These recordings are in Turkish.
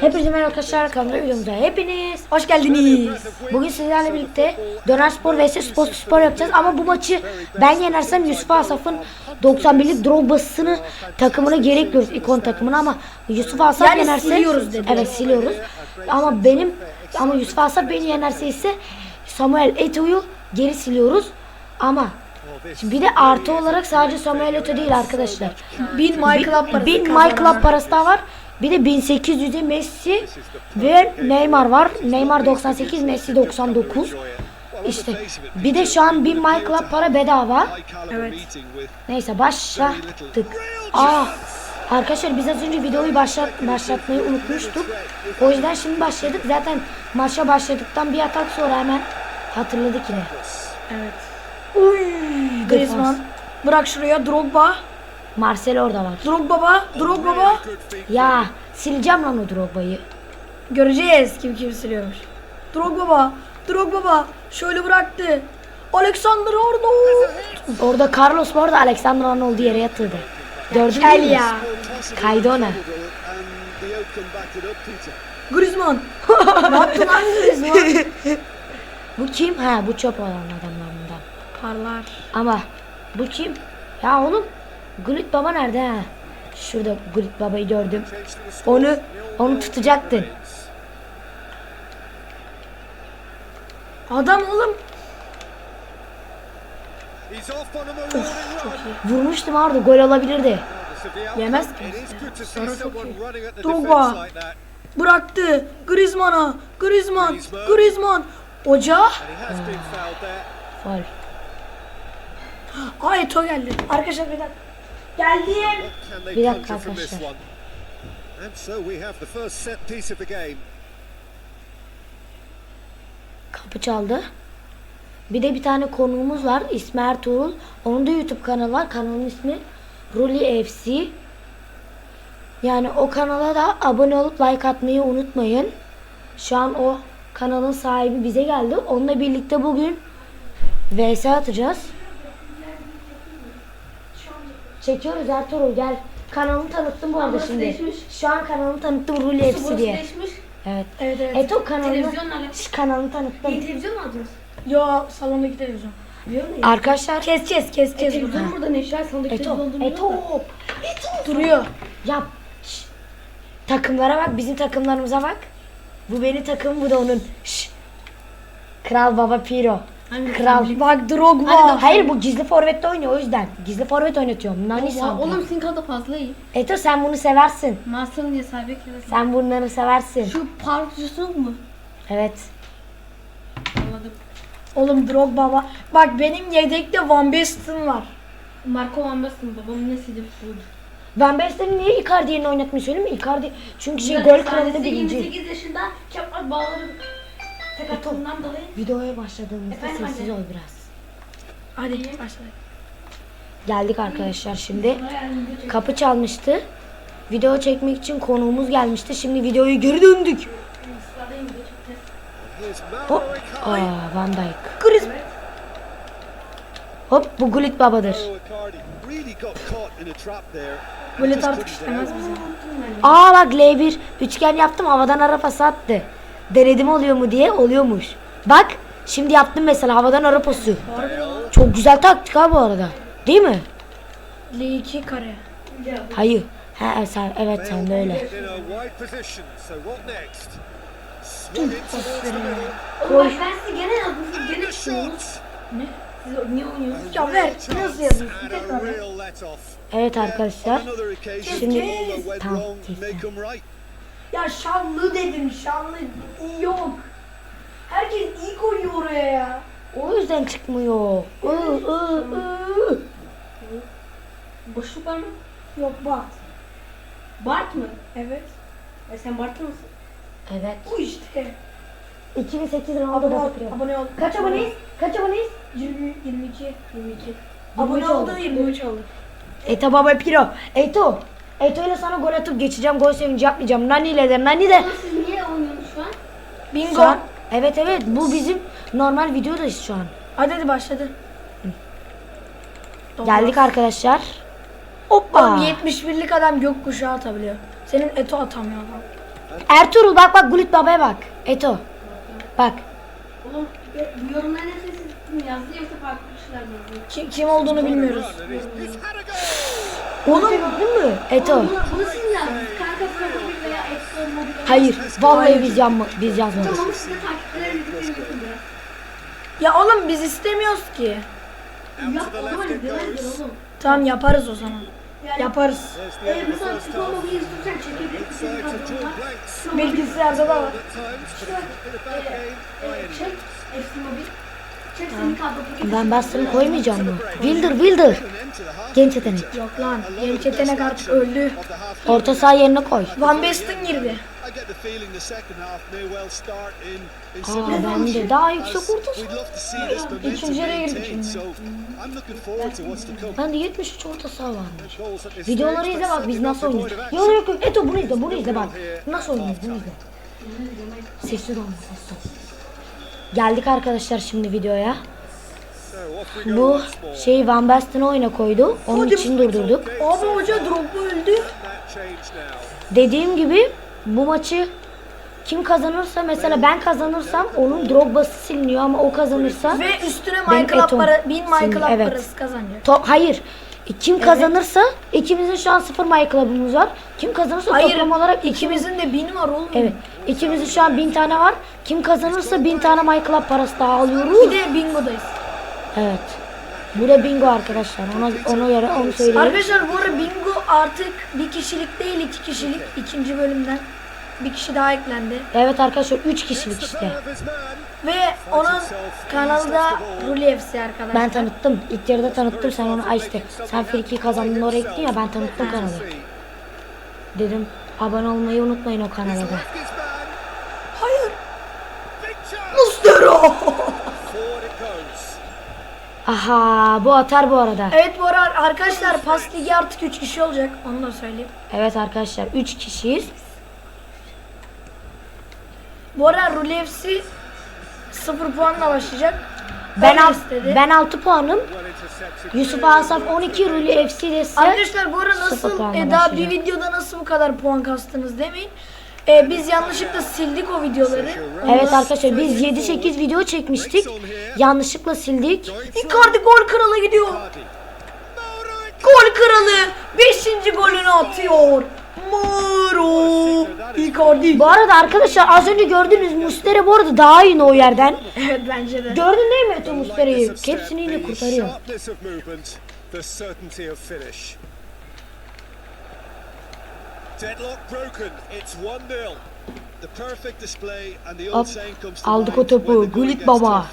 Hepinize merhaba arkadaşlar kanalıma videomuza hepiniz hoş geldiniz. Bugün sizlerle birlikte Döner Spor vs Spor Spor yapacağız ama bu maçı ben yenersem Yusuf Asaf'ın 91'lik Drogba'sını takımına geri ekliyoruz ikon takımına ama Yusuf Asaf Yani yenerse siliyoruz dedi. Evet siliyoruz. Ama benim ama Yusuf Asaf beni yenerse ise Samuel Eto'yu geri siliyoruz. Ama Şimdi bir de artı olarak sadece Samuel Eto'o değil arkadaşlar. 1000 My Club parası 1000 My. Club parası daha var. Bir de 1800'de Messi ve Neymar var. Neymar 98, Messi 99. İşte bir de şu an 1000 My Club para bedava. Evet. Neyse başladık. Aa, arkadaşlar biz az önce videoyu başlat, başlatmayı unutmuştuk. O yüzden şimdi başladık. Zaten maça başladıktan bir atak sonra hemen hatırladık yine. Evet. Uy, Griezmann. Bırak şuraya Drogba. Marcel orada var. Drogba baba. Drogba baba. Ya sileceğim lan o Drogba'yı. Göreceğiz kim kim siliyormuş. Drogba baba. Drogba baba. Şöyle bıraktı. Alexander Arnold. Orada Carlos bu arada Alexander Arnold'u yere yatırdı. Gördün mü? ya. Kaydı ona. Griezmann. ne yaptın lan Griezmann? Bu kim? Ha bu çöp olan adamlarından. Parlar. Ama bu kim? Ya oğlum Gullit Baba nerede ha? Şurada Gullit Baba'yı gördüm. Onu onu tutacaktın. Adam oğlum. Vurmuştum orada gol olabilirdi. Yemez ki. Drogba. Bıraktı. Griezmann'a. Griezmann. Griezmann. Hoca. Faul. Aa Eto geldi. Arkadaşlar bir dakika. Geldim. Bir dakika arkadaşlar. And so we have the first set piece of the game. Kapı çaldı. Bir de bir tane konuğumuz var. İsmi Ertuğrul. Onun da YouTube kanalı var. Kanalın ismi Ruli FC. Yani o kanala da abone olup like atmayı unutmayın. Şu an o kanalın sahibi bize geldi. Onunla birlikte bugün VS atacağız. Çekiyoruz Ertuğrul gel. Kanalımı tanıttım bu arada şimdi. Şu an kanalımı tanıttım Ruli FC diye. Evet. Evet evet. Eto kanalını, Televizyonla alakalı. Şş, kanalını tanıttım. Yeni televizyon mu aldınız? Yo salondaki televizyon. Arkadaşlar Keseceğiz keseceğiz. Televizyon burada ne işler? Salondaki Eto, televizyon durmuyor Eto, da. Duruyor. yap. Şş. Takımlara bak, bizim takımlarımıza bak. Bu benim takımım, bu da onun. Şş. Kral Baba Piro. Hangi Kral. Bak Drogba. Hayır bu gizli forvette oynuyor o yüzden. Gizli forvet oynatıyorum. Nani Oha, sandı. Oğlum senin kadar fazla iyi. Eto sen bunu seversin. Master'ın diye sahibi. Sen bunları seversin. Şu parçası mu? Evet. Anladım. Oğlum Drogba bak. Bak benim yedekte Van Basten var. Marco Van Basten babamın nesiydi futbolcu. Van Basten'i niye Icardi yerine oynatmayı söyleyeyim mi? Icardi çünkü şey gol efsanesi birinci. 28 yaşında çapraz bağlarım. Tek attığımdan dolayı. Videoya başladığımızda Efendim sessiz anne? ol biraz. Hadi başlayalım. Geldik arkadaşlar şimdi. Kapı çalmıştı. Video çekmek için konuğumuz gelmişti. Şimdi videoyu geri döndük. Hop. Aa, Van Dijk. Griezmann. Hop bu Gullit babadır. Mauro Icardi really got caught in a trap there. Böyle Just tat couldn't get işlemez out. bize. Aa bak L1 üçgen yaptım havadan ara pası attı. Denedim oluyor mu diye oluyormuş. Bak şimdi yaptım mesela havadan ara pası. Çok güzel taktik ha bu arada. Değil mi? L2 kare. Hayır. Ha, sen, evet sen de öyle. Bak ben size gene And gene. Ne? Siz niye oynuyorsunuz? Ya ver. Nasıl yazıyorsun? Tekrar. Evet arkadaşlar. Şimdi- all Ya şanlı dedim şanlı yok. Herkes iyi koyuyor oraya ya. O yüzden çıkmıyor. Iı, ıı, ıı. Boşluk var mı? Yok bak. Bart mı? Evet. E sen Bart'ta mısın? Evet. Bu işte. 2008 Ronaldo Abone ol. Abone ol. Kaç aboneyiz? Kaç aboneyiz? 20, 22. 22. 23 Abone oldu. oldu 23 oldu. Eto baba piro. Eto. Eto ile sana gol atıp geçeceğim. Gol sevinci yapmayacağım. Nani ile de. Nani de. Oğlum siz niye oynuyorsunuz şu an? Bingo. Şu an, evet evet bu bizim normal videodayız şu an. Hadi hadi başladı. Geldik arkadaşlar. Oğlum Hoppa. 71'lik adam gökkuşağı atabiliyor. Senin Eto atamıyor adam. Ertuğrul bak bak Gulit babaya bak. Eto. Bak. Oğlum e, bu yorumların hepsi kim yazdı yoksa farklı kişiler mi yazdı? Kim, kim olduğunu bilmiyoruz. Oğlum gördün mü? Eto. Bunu, siz mi yazdınız? Kanka Pro veya Exxon Mobil. Hayır. Vallahi biz, yanma, biz yazmadık. Tamam size takipçilerinizi yükledim Ya oğlum biz istemiyoruz ki. Yap o zaman goes. oğlum. Tamam yaparız o zaman. Yani, Yaparız. E, mesela. Mobil'i istiyorsan çekebilirsin. Bilgisayarda da var. E, any Çek means. Exxon Mobil. Çek. Ben bastırım koymayacağım mı? Wilder Wilder. Genç yetenek. Yok lan. Genç yetenek artık öldü. Orta saha yerine koy. Van Basten girdi. Aa similar bende daha yüksek orta İkinci yarıya girdik şimdi. come. Bende 73 orta saha varmış. Videoları izle bak biz nasıl oynuyoruz. Yok yok yok. Eto bunu izle bunu izle bak. Nasıl oynuyoruz bunu izle. Sessiz olma sessiz. Geldik arkadaşlar şimdi videoya. So off we go Bu şey Van Basten'i oyuna koydu. Onun Hadi. için durdurduk. Abi hoca Drogba öldü. Dediğim gibi bu maçı kim kazanırsa mesela ben kazanırsam onun Drogba'sı siliniyor ama o kazanırsa Ve üstüne Club Eton. para, 1000 My Şimdi, Club evet. parası kazanacak. To- hayır. Kim kazanırsa ikimizin şu an sıfır My Club'ımız var. Kim kazanırsa Hayır toplam olarak ikimiz ikimizin de 1000 var oğlum. Evet. İkimizin şu an bin tane var. Kim kazanırsa bin tane My Club parası daha Bir alıyoruz. de bingodayız. Evet. Bu da bingo arkadaşlar. Ona ona göre onu söyleyeyim. Arkadaşlar bu arada bingo artık bir kişilik değil iki kişilik. ikinci bölümden bir kişi daha eklendi. Evet arkadaşlar 3 kişilik işte. Ve onun kanalı da Ruli FC arkadaşlar. Ben tanıttım. İlk yarıda tanıttım. Sen onu ay işte. Sen friki kazandın oraya gittin ya ben tanıttım kanalı. Dedim abone olmayı unutmayın o kanala da. Hayır. Mustero. Aha bu atar bu arada. evet bu arada arkadaşlar pas ligi artık 3 kişi olacak. Onu da söyleyeyim. Evet arkadaşlar 3 kişiyiz. Bu arada Ruli FC 0 puanla başlayacak. Ben al, ben 6 puanım. Yusuf Asaf 12, Ruli FC de Arkadaşlar bu arada nasıl e, daha bir videoda nasıl bu kadar puan kastınız demeyin. E, biz yanlışlıkla sildik o videoları. Evet arkadaşlar biz 7-8 video çekmiştik. Yanlışlıkla sildik. Icardi gol kralı gidiyor. Gol kralı 5. golünü atıyor. Mauro Icardi. Bu arada arkadaşlar az önce gördünüz Mustera bu arada daha iyi o yerden. Evet bence de. Gördün değil mi Eto step, Hepsini yine kurtarıyor. Aldık o topu. Gullit baba.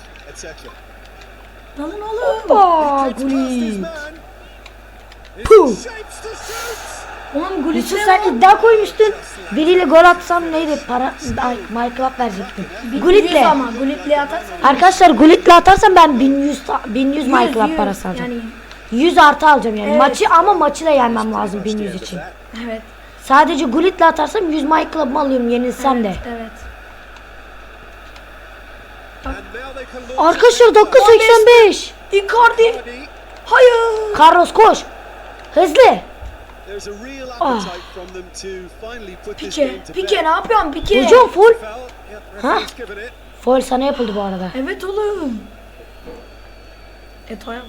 Lan oğlum. His Gullit. Puh. Oğlum ne sen iddia koymuştun. Biriyle gol atsam neydi? Para ay Club verecektim. Yüz Gullit'le. ama Gullit'le atarsan. Arkadaşlar Gullit'le atarsam ben 1100 ta- 1100 My Yüz, Club yüz. parası alacağım. Yani 100 artı alacağım yani. Evet. Maçı ama maçı da yenmem lazım 1100 için. evet. Sadece Gullit'le atarsam 100 My Club'ımı alıyorum yenilsem de. Evet. Can launch Arkadaşlar dakika 85. Icardi. Hayır. Carlos koş. Hızlı. Ah. Pike. Pike ne yapıyorsun Pike? Hocam full. İt. Foul sana yapıldı bu arada. Evet oğlum. Eto'ya bak.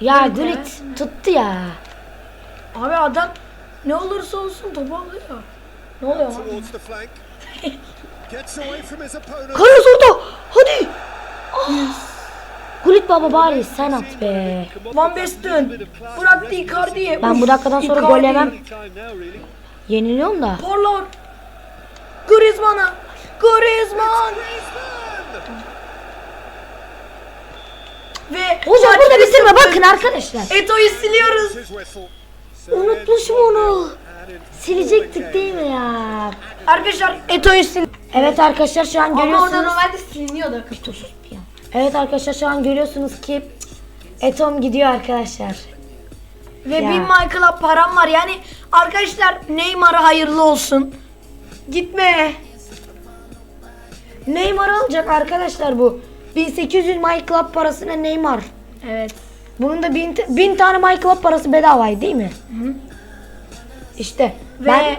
Ya Evet, Gullit tuttu ya. Abi adam ne olursa olsun topu alıyor. Ne oluyor lan? Towards the flank. Gets away from his opponent. Carlos orada. Hadi. Ah. Gullit baba bari sen at be. Van Basten bıraktı Icardi'ye. Ben bu dakikadan sonra Icardi. gol yemem. Yeniliyorum da. Parlar. Griezmann'a. Griezmann. Ve Hocam burada bir bitirme bakın arkadaşlar. Eto'yu siliyoruz. Unutmuşum onu. 1-0 and in Silecektik değil mi ya? Arkadaşlar Eto'yu sil. Evet arkadaşlar şu an Ama orada görüyorsunuz. normalde siliniyordu. Evet arkadaşlar şu an görüyorsunuz ki Etom gidiyor arkadaşlar. Ve Ya. bir Club param var. Yani arkadaşlar Neymar'a hayırlı olsun. Gitme. Neymar alacak arkadaşlar bu. 1800 My Club parasına Neymar. Evet. Bunun da 1000 bin tane Club parası bedavaydı değil mi? İşte Ve ben